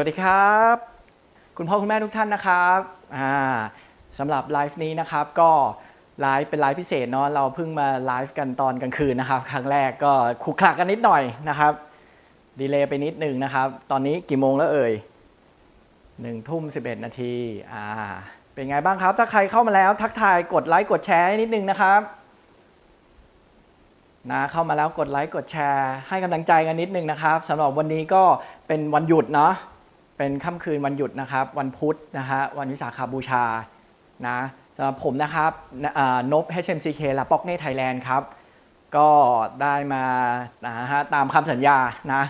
วัสดีครับ คุณพ่อคุณแม่ทุกท่านนะครับอ่าสำหรับไลฟ์นี้นะครับก็ไลฟ์เป็นไลฟ์พิเศษเนาะเราเพิ่งมาไลฟ์กันตอนกลางคืนนะครับ ครั้งแรกก็ขุกขลักกันนิดหน่อยนะครับดีเลย์ไปนิดหนึ่งนะครับ ตอนนี้กี่โมงแล้วเอ่ยหนึ่งทุ่มสิบเอ็ดนาทีอ่าเป็นไงบ้างครับ ถ้าใครเข้ามาแล้วทักทายกดไลค์กดแชร์ให้นิดนึงนะครับนะเข้ามาแล้วกดไลค์กดแชร์ให้กำลังใจกันนิดนึงนะครับสำหรับวันนี้ก็เป็นวันหยุดเนาะ เป็นค่ำคืนวันหยุดนะครับ วันพุธนะฮะวันวิสาขาบูชานะสำหรับผมนะครับนนบ HMCK และป๊อกเน่ไทยแลนด์ครับ ก็ได้มานะฮะตามคำสัญญานะ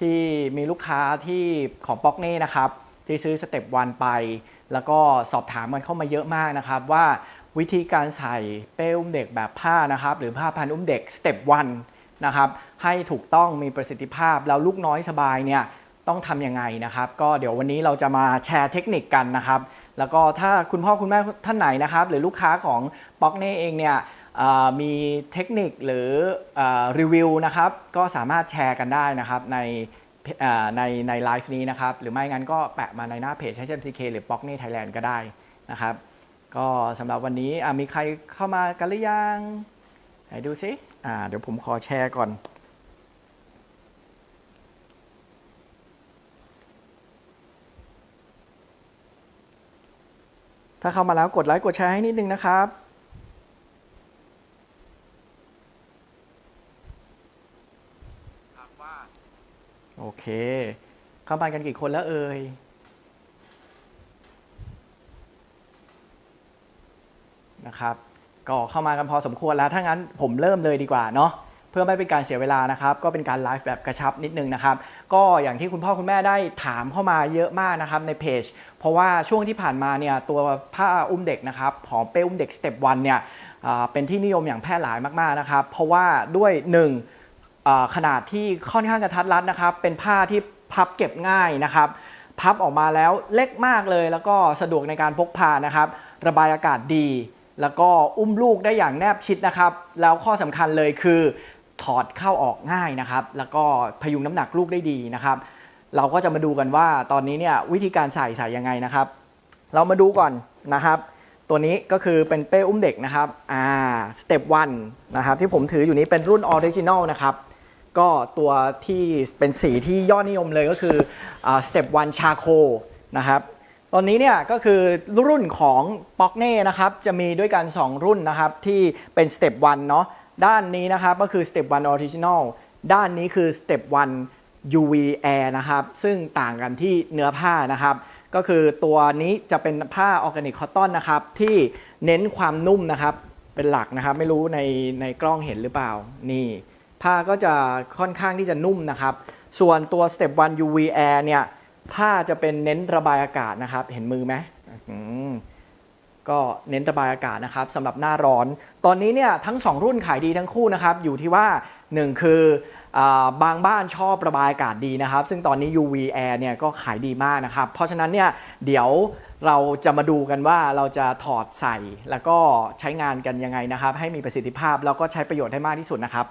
ที่มีลูกค้าที่ของป๊อกเน่นะครับ ที่ซื้อสเต็ปวันไป แล้วก็สอบถามกันเข้ามาเยอะมากนะครับ ว่าวิธีการใส่เป้อุ้มเด็กแบบผ้านะครับ หรือผ้าพันอุ้มเด็กสเต็ปวันนะครับให้ถูกต้องมีประสิทธิภาพแล้วลูกน้อยสบายเนี่ย ต้องทำยังไงนะครับ ก็เดี๋ยววันนี้เราจะมาแชร์เทคนิคกันนะครับ แล้วก็ถ้าคุณพ่อคุณแม่ท่านไหนนะครับ หรือลูกค้าของป๊อกเน่เองเนี่ยมีเทคนิคหรืออรีวิวนะครับ ก็สามารถแชร์กันได้นะครับในในในไลฟ์นี้นะครับ หรือไม่งั้นก็แปะมาในหน้าเพจ HMCK หรือ p o c k n e Thailand ก็ได้นะครับ ก็สำหรับวันนี้มีใครเข้ามากันหรือยังไหนดูซิเดี๋ยวผมขอแชร์ก่อน ถ้าเข้ามาแล้วกดไลค์กดแชร์ให้นิดนึงนะครับโอเค เข้ามากันกี่คนแล้วเอ่ยนะครับ ก็เข้ามากันพอสมควรแล้ว ถ้างั้นผมเริ่มเลยดีกว่าเนาะ พื่อไม่เป็นการเสียเวลานะครับก็เป็นการไลฟ์แบบกระชับนิดนึงนะครับก็อย่างที่คุณพ่อคุณแม่ได้ถามเข้ามาเยอะมากนะครับในเพจ เพราะว่าช่วงที่ผ่านมาเนี่ยตัวผ้าอุ้มเด็กนะครับผอมเป้อุ้มเด็กสเต็ปวันเนี่ยเป็นที่นิยมอย่างแพร่หลายมากๆนะครับ เพราะว่าด้วยหนึ่งขนาดที่ค่อนข้างกระทัดรัดนะครับ เป็นผ้าที่พับเก็บง่ายนะครับ พับออกมาแล้วเล็กมากเลยแล้วก็สะดวกในการพกพานะครับ ระบายอากาศดี แล้วก็อุ้มลูกได้อย่างแนบชิดนะครับ แล้วข้อสำคัญเลยคือ ถอดเข้าออกง่ายนะครับ แล้วก็พยุงน้ำหนักลูกได้ดีนะครับ เราก็จะมาดูกันว่าตอนนี้เนี่ยวิธีการใส่ใส่ยังไงนะครับ เรามาดูก่อนนะครับ ตัวนี้ก็คือเป็นเป้อุ้มเด็กนะครับอ่าสเต็ปวันนะครับที่ผมถืออยู่นี้เป็นรุ่นออริจินอลนะครับก็ตัวที่เป็นสีที่ยอดนิยมเลยก็คือสเต็ปวันชาโคนะครับตอนนี้เนี่ยก็คือรุ่นของป็อกเน่นะครับจะมีด้วยกัน 2 รุ่นนะครับที่เป็นสเต็ปวันเนาะ ด้านนี้นะครับก็คือสเต็ปวันออริจินอลด้านนี้คือสเต็ปวัน UV Air นะครับ ซึ่งต่างกันที่เนื้อผ้านะครับ ก็คือตัวนี้จะเป็นผ้าออร์แกนิกคอตตอนนะครับ ที่เน้นความนุ่มนะครับ เป็นหลักนะครับ ไม่รู้ในในกล้องเห็นหรือเปล่า นี่ ผ้าก็จะค่อนข้างที่จะนุ่มนะครับ ส่วนตัว Step 1 UV Air เนี่ย ผ้าจะเป็นเน้นระบายอากาศนะครับ เห็นมือไหมม ก็เน้นระบายอากาศนะครับสำหรับหน้าร้อน ตอนนี้เนี่ยทั้ง 2 รุ่นขายดีทั้งคู่นะครับอยู่ที่ว่า 1 คืออบางบ้านชอบระบายอากาศดีนะครับ ซึ่งตอนนี้ UV Air เนี่ยก็ขายดีมากนะครับ เพราะฉะนั้นเนี่ยเดี๋ยวเราจะมาดูกันว่าเราจะถอดใส่ แล้วก็ใช้งานกันยังไงนะครับ ให้มีประสิทธิภาพแล้วก็ใช้ประโยชน์ให้มากที่สุดนะครับ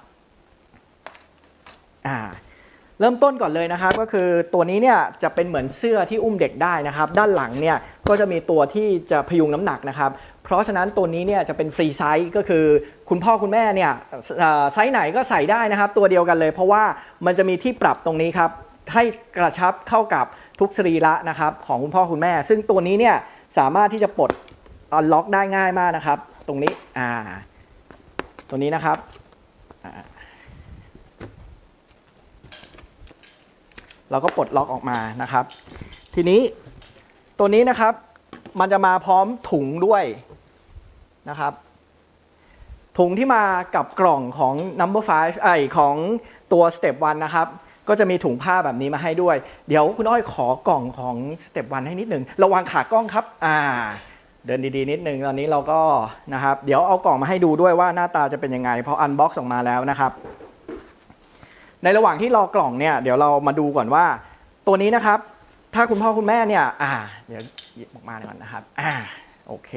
อ่าเริ่มต้นก่อนเลยนะครับ ก็คือตัวนี้เนี่ยจะเป็นเหมือนเสื้อที่อุ้มเด็กได้นะครับ ด้านหลังเนี่ย ก็จะมีตัวที่จะพยุงน้ำหนักนะครับ เพราะฉะนั้นตัวนี้เนี่ยจะเป็นฟรีไซส์ก็คือคุณพ่อคุณแม่เนี่ยไซส์ไหนก็ใส่ได้นะครับ ตัวเดียวกันเลย เพราะว่ามันจะมีที่ปรับตรงนี้ครับให้กระชับเข้ากับทุกสรีระนะครับของคุณพ่อคุณแม่ ซึ่งตัวนี้เนี่ยสามารถที่จะปลดอันล็อกได้ง่ายมากนะครับ ตรงนี้อ่าตัวนี้นะครับเราก็ปลดล็อกออกมานะครับ ทีนี้ ตัวนี้นะครับมันจะมาพร้อมถุงด้วยนะครับ ถุงที่มากับกล่องของ number five ไอของตัว step one นะครับ ก็จะมีถุงผ้าแบบนี้มาให้ด้วย เดี๋ยวคุณอ้อยขอกล่องของ step one ให้นิดหนึ่งระวังขากล้องครับ อ่า เดินดีๆ นิดหนึ่งตอนนี้เราก็นะครับ เดี๋ยวเอากล่องมาให้ดูด้วยว่าหน้าตาจะเป็นยังไงพออันบ็อกซ์ออกมาแล้วนะครับ ในระหว่างที่รอกล่องเนี่ยเดี๋ยวเรามาดูก่อนว่า ตัวนี้นะครับ ถ้าคุณพ่อคุณแม่เนี่ย อ่า เดี๋ยวหยิบออกมาก่อนนะครับ อ่า โอเค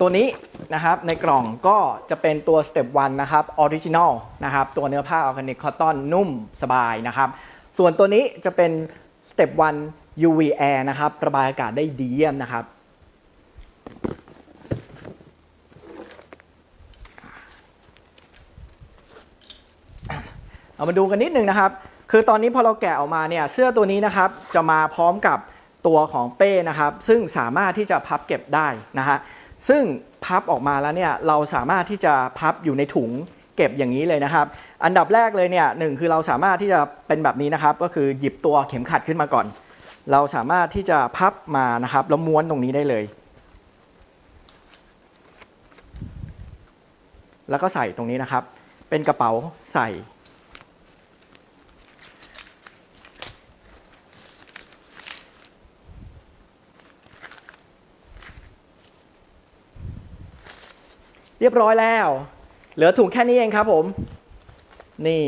ตัวนี้นะครับในกล่องก็จะเป็นตัว Step 1นะครับออริจินอลนะครับ ตัวเนื้อผ้าออร์แกนิกคอตตอนนุ่มสบายนะครับ ส่วนตัวนี้จะเป็น Step 1 UV Air นะครับ ระบายอากาศได้ดีเยี่ยมนะครับ เอามาดูกันนิดนึงนะครับ คือตอนนี้พอเราแกะออกมาเนี่ยเสื้อตัวนี้นะครับจะมาพร้อมกับตัวของเป้นะครับ ซึ่งสามารถที่จะพับเก็บได้นะฮะซึ่งพับออกมาแล้วเนี่ยเราสามารถที่จะพับอยู่ในถุงเก็บอย่างนี้เลยนะครับ อันดับแรกเลยเนี่ยหนึ่งคือเราสามารถที่จะเป็นแบบนี้นะครับ ก็คือหยิบตัวเข็มขัดขึ้นมาก่อน เราสามารถที่จะพับมานะครับแล้วม้วนตรงนี้ได้เลย แล้วก็ใส่ตรงนี้นะครับ เป็นกระเป๋าใส่ รียบร้อยแล้ว เหลือถุงแค่นี้เองครับผม นี่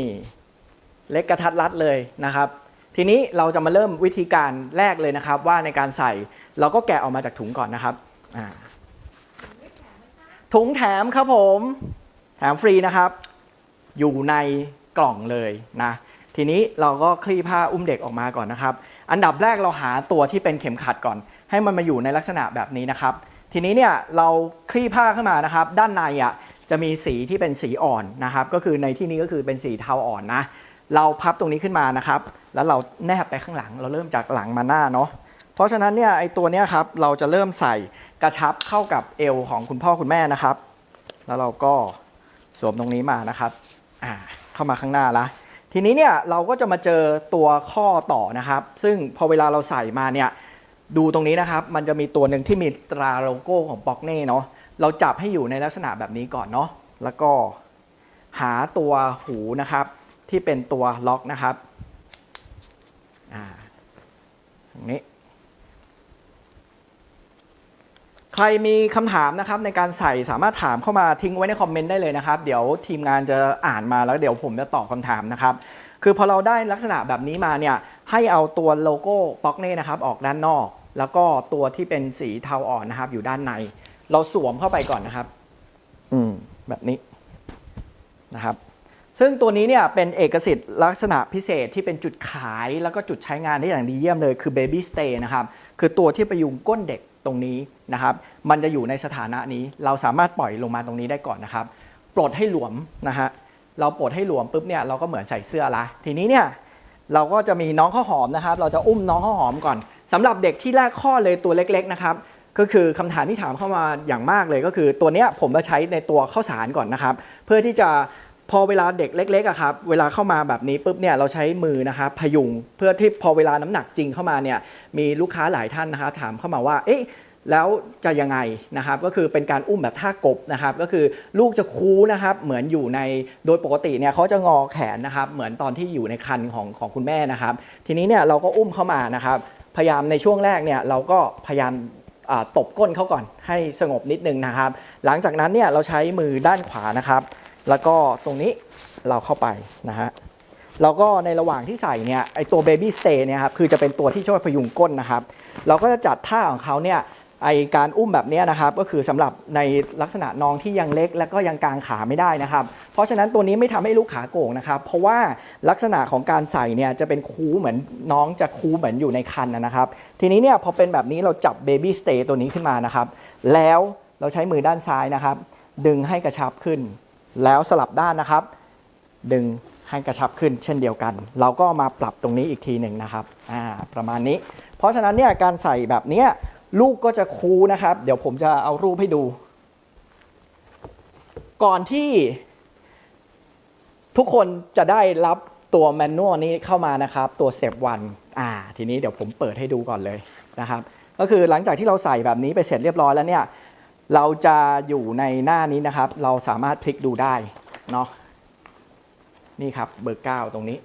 เล็กกระทัดรัดเลยนะครับ ทีนี้เราจะมาเริ่มวิธีการแรกเลยนะครับ ว่าในการใส่เราก็แกะออกมาจากถุงก่อนนะครับถุงแถมครับผม แถมฟรีนะครับ อยู่ในกล่องเลยนะทีนี้เราก็คลี่ผ้าอุ้มเด็กออกมาก่อนนะครับ อันดับแรกเราหาตัวที่เป็นเข็มขัดก่อน ให้มันมาอยู่ในลักษณะแบบนี้นะครับ ทีนี้เนี่ยเราคลี่ผ้าขึ้นมานะครับ ด้านในอะจะมีสีที่เป็นสีอ่อนนะครับ ก็คือในที่นี้ก็คือเป็นสีเทาอ่อนนะ เราพับตรงนี้ขึ้นมานะครับ แล้วเราแนบไปข้างหลัง เราเริ่มจากหลังมาหน้าเนาะเพราะฉะนั้นเนี่ยไอตัวเนี้ยครับเราจะเริ่มใส่กระชับเข้ากับเอวของคุณพ่อคุณแม่นะครับ แล้วเราก็สวมตรงนี้มานะครับอ่าเข้ามาข้างหน้าละทีนี้เนี่ยเราก็จะมาเจอตัวข้อต่อนะครับ ซึ่งพอเวลาเราใส่มาเนี่ย ดูตรงนี้นะครับ มันจะมีตัวหนึ่งที่มีตราโลโก้ของป็อกเน่เนาะ เราจับให้อยู่ในลักษณะแบบนี้ก่อนเนาะ แล้วก็หาตัวหูนะครับ ที่เป็นตัวล็อกนะครับ อ่าตรงนี้ ใครมีคำถามนะครับในการใส่สามารถถามเข้ามาทิ้งไว้ในคอมเมนต์ได้เลยนะครับ เดี๋ยวทีมงานจะอ่านมาแล้วเดี๋ยวผมจะตอบคำถามนะครับ คือพอเราได้ลักษณะแบบนี้มาเนี่ย ให้เอาตัวโลโก้ป็อกเน่นะครับออกด้านนอก แล้วก็ตัวที่เป็นสีเทาอ่อนนะครับ อยู่ด้านใน เราสวมเข้าไปก่อนนะครับ อืมแบบนี้นะครับ ซึ่งตัวนี้เนี่ยเป็นเอกสิทธิ์ลักษณะพิเศษที่เป็นจุดขายแล้วก็จุดใช้งานได้อย่างดีเยี่ยมเลยคือ Baby Stay นะครับ คือตัวที่ประยุงก้นเด็กตรงนี้นะครับ มันจะอยู่ในสถานะนี้ เราสามารถปล่อยลงมาตรงนี้ได้ก่อนนะครับ ปลดให้หลวมนะฮะ เราปลดให้หลวมปุ๊บเนี่ยเราก็เหมือนใส่เสื้อละ ทีนี้เนี่ย เราก็จะมีน้องข้าวหอมนะครับ เราจะอุ้มน้องข้าวหอมก่อนสำหรับเด็กที่แรกข้อเลยตัวเล็กๆนะครับก็คือคำถามที่ถามเข้ามาอย่างมากเลยก็คือตัวเนี้ยผมจะใช้ในตัวข้าวสารก่อนนะครับ เพื่อที่จะพอเวลาเด็กเล็กๆอะครับเวลาเข้ามาแบบนี้ปุ๊บเนี่ยเราใช้มือนะครับพยุงเพื่อที่พอเวลาน้ำหนักจริงเข้ามาเนี่ยมีลูกค้าหลายท่านนะครับถามเข้ามาว่าเอ๊ะ แล้วจะยังไงนะครับก็คือเป็นการอุ้มแบบท่ากบนะครับก็คือลูกจะคูนะครับเหมือนอยู่ในโดยปกติเนี่ยเขาจะงอแขนนะครับเหมือนตอนที่อยู่ในคันของของคุณแม่นะครับ ทีนี้เนี่ยเราก็อุ้มเข้ามานะครับพยายามในช่วงแรกเนี่ยเราก็พยายามตบก้นเขาก่อนให้สงบนิดนึงนะครับ หลังจากนั้นเนี่ยเราใช้มือด้านขวานะครับ แล้วก็ตรงนี้เราเข้าไปนะฮะแล้วก็ในระหว่างที่ใส่เนี่ยไอตัว baby stay เนี่ยครับคือจะเป็นตัวที่ช่วยพยุงก้นนะครับ เราก็จะจัดท่าของเขาเนี่ย ไอการอุ้มแบบนี้นะครับก็คือสำหรับในลักษณะน้องที่ยังเล็ก และก็ยังกางขาไม่ได้นะครับ เพราะฉะนั้นตัวนี้ไม่ทำให้ลูกขาโก่งนะครับ เพราะว่าลักษณะของการใส่เนี่ยจะเป็นคูเหมือนน้องจะคูเหมือนอยู่ในคันนะครับ ทีนี้เนี่ยพอเป็นแบบนี้เราจับ baby stay ตัวนี้ขึ้นมานะครับ แล้วเราใช้มือด้านซ้ายนะครับ ดึงให้กระชับขึ้น แล้วสลับด้านนะครับ ดึงให้กระชับขึ้นเช่นเดียวกัน เราก็มาปรับตรงนี้อีกทีหนึ่งนะครับอ่าประมาณนี้ เพราะฉะนั้นเนี่ยการใส่แบบเนี้ย ลูกก็จะคูนะครับ เดี๋ยวผมจะเอารูปให้ดู ก่อนที่ทุกคนจะได้รับตัวแมนนวลนี้เข้ามานะครับ ตัวเซฟวันอ่า ทีนี้เดี๋ยวผมเปิดให้ดูก่อนเลยนะครับ ก็คือหลังจากที่เราใส่แบบนี้ไปเสร็จเรียบร้อยแล้วเนี่ย เราจะอยู่ในหน้านี้นะครับ เราสามารถพลิกดูได้เนาะนี่ครับเบอร์เก้าตรงนี้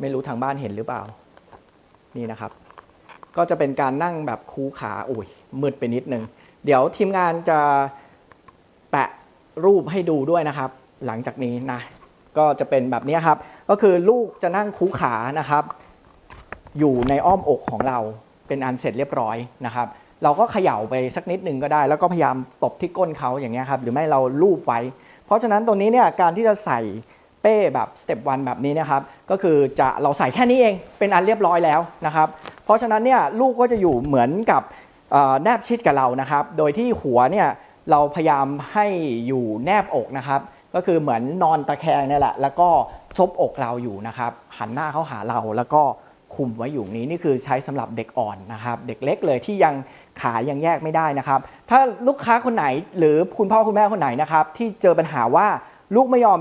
ไม่รู้ทางบ้านเห็นหรือเปล่า นี่นะครับ ก็จะเป็นการนั่งแบบคูขาโอ้ยมืดไปนิดนึง เดี๋ยวทีมงานจะแปะรูปให้ดูด้วยนะครับ หลังจากนี้นะ ก็จะเป็นแบบนี้ครับ ก็คือลูกจะนั่งคูขานะครับ อยู่ในอ้อมอกของเราเป็นอันเสร็จเรียบร้อยนะครับ เราก็เขย่าไปสักนิดนึงก็ได้ แล้วก็พยายามตบที่ก้นเขาอย่างเงี้ยครับ หรือไม่เราลูบไว้ เพราะฉะนั้นตรงนี้เนี่ยการที่จะใส่เป้แบบสเต็ปวันแบบนี้นะครับ ก็คือจะเราใส่แค่นี้เองเป็นอันเรียบร้อยแล้วนะครับ ราะฉะนั้นเนี่ยลูกก็จะอยู่เหมือนกับแนบชิดกับเรานะครับ โดยที่หัวเนี่ยเราพยายามให้อยู่แนบอกนะครับ ก็คือเหมือนนอนตะแคงนี่แหละ แล้วก็ซบอกเราอยู่นะครับ หันหน้าเข้าหาเราแล้วก็คุมไว้อยู่นี้นี่คือใช้สำหรับเด็กอ่อนนะครับ เด็กเล็กเลยที่ยังขายังแยกไม่ได้นะครับ ถ้าลูกค้าคนไหนหรือคุณพ่อคุณแม่คนไหนนะครับ ที่เจอปัญหาว่าลูกไม่ยอม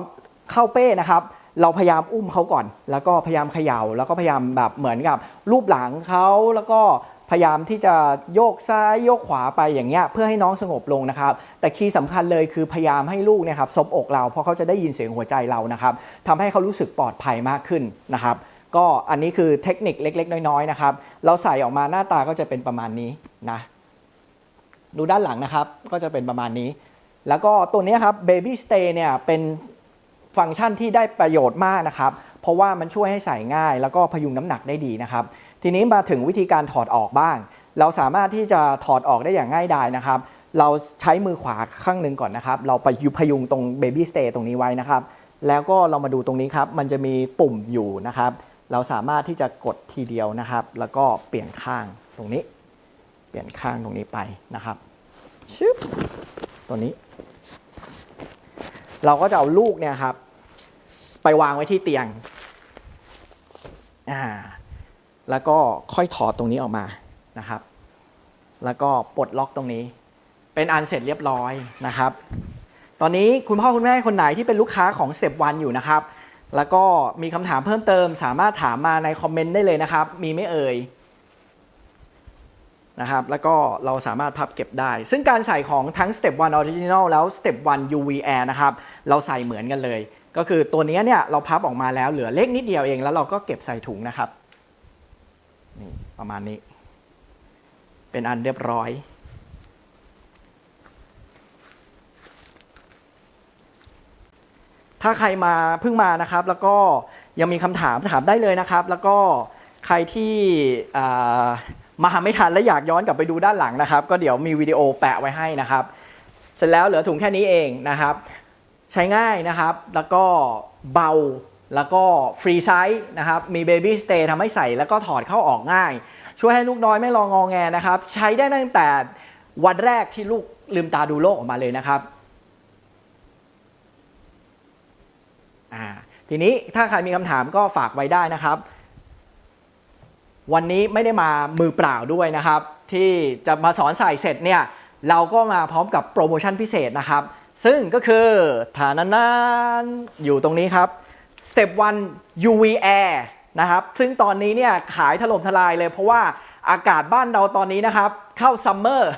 เข้าเป้นะครับ เราพยายามอุ้มเขาก่อน แล้วก็พยายามเขย่า แล้วก็พยายามแบบเหมือนกับรูปหลังเขาแล้วก็พยายามที่จะโยกซ้ายโยกขวาไปอย่างเงี้ยเพื่อให้น้องสงบลงนะครับ แต่คีย์สำคัญเลยคือพยายามให้ลูกเนี่ยครับซบอกเราเพราะเขาจะได้ยินเสียงหัวใจเรานะครับทำให้เขารู้สึกปลอดภัยมากขึ้นนะครับ ก็อันนี้คือเทคนิคเล็ก ๆ น้อยๆนะครับ เราใส่ออกมาหน้าตาก็จะเป็นประมาณนี้นะดูด้านหลังนะครับก็จะเป็นประมาณนี้ แล้วก็ตัวนี้ครับ Baby Stay เนี่ยเป็น ฟังก์ชันที่ได้ประโยชน์มากนะครับ เพราะว่ามันช่วยให้ใส่ง่าย แล้วก็พยุงน้ำหนักได้ดีนะครับ ทีนี้มาถึงวิธีการถอดออกบ้าง เราสามารถที่จะถอดออกได้อย่างง่ายดายนะครับ เราใช้มือขวาข้างหนึ่งก่อนนะครับ เราไปยุพยุงตรง Baby Stay ตรงนี้ไว้นะครับ แล้วก็เรามาดูตรงนี้ครับ มันจะมีปุ่มอยู่นะครับ เราสามารถที่จะกดทีเดียวนะครับ แล้วก็เปลี่ยนข้างตรงนี้ เปลี่ยนข้างตรงนี้ไปนะครับชึบตัวนี้ เราก็จะเอาลูกเนี่ยครับ ไปวางไว้ที่เตียงอ่าแล้วก็ค่อยถอดตรงนี้ออกมานะครับ แล้วก็ปลดล็อกตรงนี้ เป็นอันเสร็จเรียบร้อยนะครับ ตอนนี้คุณพ่อคุณแม่คนไหนที่เป็นลูกค้าของเซ p วันอยู่นะครับ แล้วก็มีคำถามเพิ่มเติม สามารถถามมาในคอมเมนต์ได้เลยนะครับ มีไม่เอ่ย นะครับแล้วก็เราสามารถพับเก็บได้ ซึ่งการใส่ของทั้ง Step 1 Original แล้ว Step 1 UV Air นะครับเราใส่เหมือนกันเลย ก็คือตัวนี้เนี่ยเราพับออกมาแล้วเหลือเล็กนิดเดียวเอง แล้วเราก็เก็บใส่ถุงนะครับนี่ประมาณนี้ เป็นอันเรียบร้อยถ้าใครมาเพิ่งมานะครับ แล้วก็ยังมีคำถามถามได้เลยนะครับ แล้วก็ใครที่ มาไม่ทันและอยากย้อนกลับไปดูด้านหลังนะครับ ก็เดี๋ยวมีวิดีโอแปะไว้ให้นะครับ เสร็จแล้วเหลือถุงแค่นี้เองนะครับ ใช้ง่ายนะครับ แล้วก็เบาแล้วก็ฟรีไซส์นะครับ มีเบบี้สเตย์ทำให้ใส่แล้วก็ถอดเข้าออกง่าย ช่วยให้ลูกน้อยไม่รองอแงนะครับ ใช้ได้ตั้งแต่วันแรกที่ลูกลืมตาดูโลกออกมาเลยนะครับทีนี้ถ้าใครมีคำถามก็ฝากไว้ได้นะครับ วันนี้ไม่ได้มามือเปล่าด้วยนะครับ ที่จะมาสอนใส่เสร็จเนี่ยเราก็มาพร้อมกับโปรโมชั่นพิเศษนะครับ ซึ่งก็คือฐานานอยู่ตรงนี้ครับ Step 1 UV Air นะครับซึ่งตอนนี้เนี่ยขายถล่มทลายเลย เพราะว่าอากาศบ้านเราตอนนี้นะครับ เข้าซัมเมอร์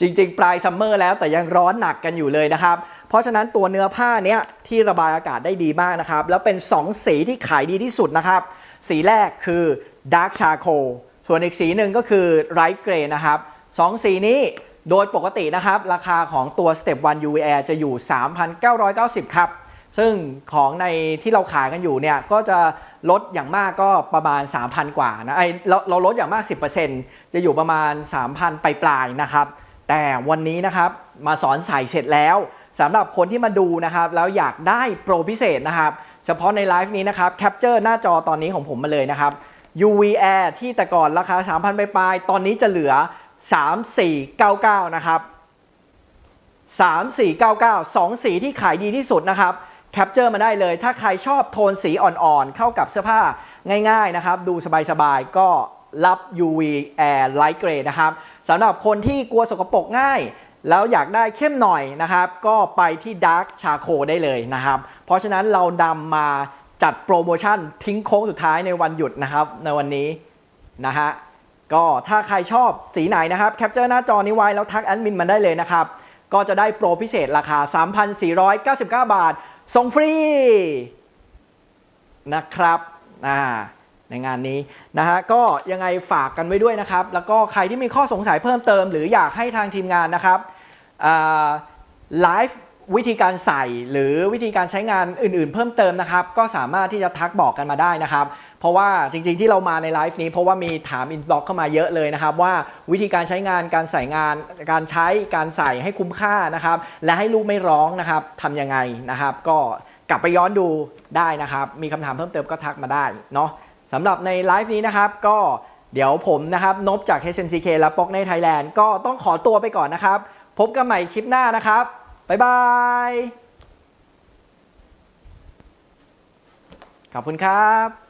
จริง ๆ ปลายซัมเมอร์แล้วแต่ยังร้อนหนักกันอยู่เลยนะครับ เพราะฉะนั้นตัวเนื้อผ้าเนี้ยที่ระบายอากาศได้ดีมากนะครับ แล้วเป็น 2 สีที่ขายดีที่สุดนะครับ สีแรกคือ Dark Charcoal ส่วนอีกสีหนึ่งก็คือ Light Gray นะครับสองสีนี้โดยปกตินะครับ ราคาของตัว Step 1 UV Air จะอยู่ 3,990 ครับ ซึ่งของในที่เราขายกันอยู่เนี่ยก็จะลดอย่างมากก็ประมาณ 3,000 กว่านะไอเราเราลดอย่างมาก 10%จะอยู่ประมาณ 3,000 ปลายๆนะครับ แต่วันนี้นะครับมาสอนใส่เสร็จแล้วสำหรับคนที่มาดูนะครับแล้วอยากได้โปรพิเศษนะครับ เฉพาะในไลฟ์นี้นะครับแคปเจอร์หน้าจอตอนนี้ของผมมาเลยนะครับ UV Air ที่แต่ก่อนราคา 3,000ปลายๆตอนนี้จะเหลือ 3499 นะครับ 3499 2 สีที่ขายดีที่สุดนะครับแคปเจอร์มาได้เลย ถ้าใครชอบโทนสีอ่อนๆ เข้ากับเสื้อผ้าง่ายๆนะครับ ดูสบายๆ ก็รับ UV Air Light Gray นะครับสำหรับคนที่กลัวสกปรกง่าย แล้วอยากได้เข้มหน่อยนะครับ ก็ไปที่ Dark Charcoal ได้เลยนะครับ เพราะฉะนั้นเราดำมา จัดโปรโมชั่นทิ้งโค้งสุดท้ายในวันหยุดนะครับในวันนี้นะฮะก็ถ้าใครชอบสีไหนนะครับแคปเจอร์หน้าจอนี้ไว้แล้วทักแอดมินมันได้เลยนะครับ ก็จะได้โปรพิเศษราคา 3,499 บาท ส่งฟรี นะครับอ่าในงานนี้นะฮะก็ยังไงฝากกันไว้ด้วยนะครับ แล้วก็ใครที่มีข้อสงสัยเพิ่มเติม หรืออยากให้ทางทีมงานนะครับไลฟ์ วิธีการใส่หรือวิธีการใช้งานอื่นๆ เพิ่มเติมนะครับ ก็สามารถที่จะทักบอกกันมาได้นะครับ เพราะว่าจริงๆที่เรามาในไลฟ์นี้เพราะว่ามีถามอินบ็อกเข้ามาเยอะเลยนะครับ ว่าวิธีการใช้งานการใส่งาน การใช้การใส่ให้คุ้มค่านะครับ และให้ลูกไม่ร้องนะครับทำยังไงนะครับ ก็กลับไปย้อนดูได้นะครับ มีคำถามเพิ่มเติมก็ทักมาได้เนาะสำหรับในไลฟ์นี้นะครับก็เดี๋ยวผมนะครับนบจาก HMCK และป๊อกในไทยแลนด์ก็ต้องขอตัวไปก่อนนะครับ พบกันใหม่คลิปหน้านะครับ บ๊ายบาย ขอบคุณครับ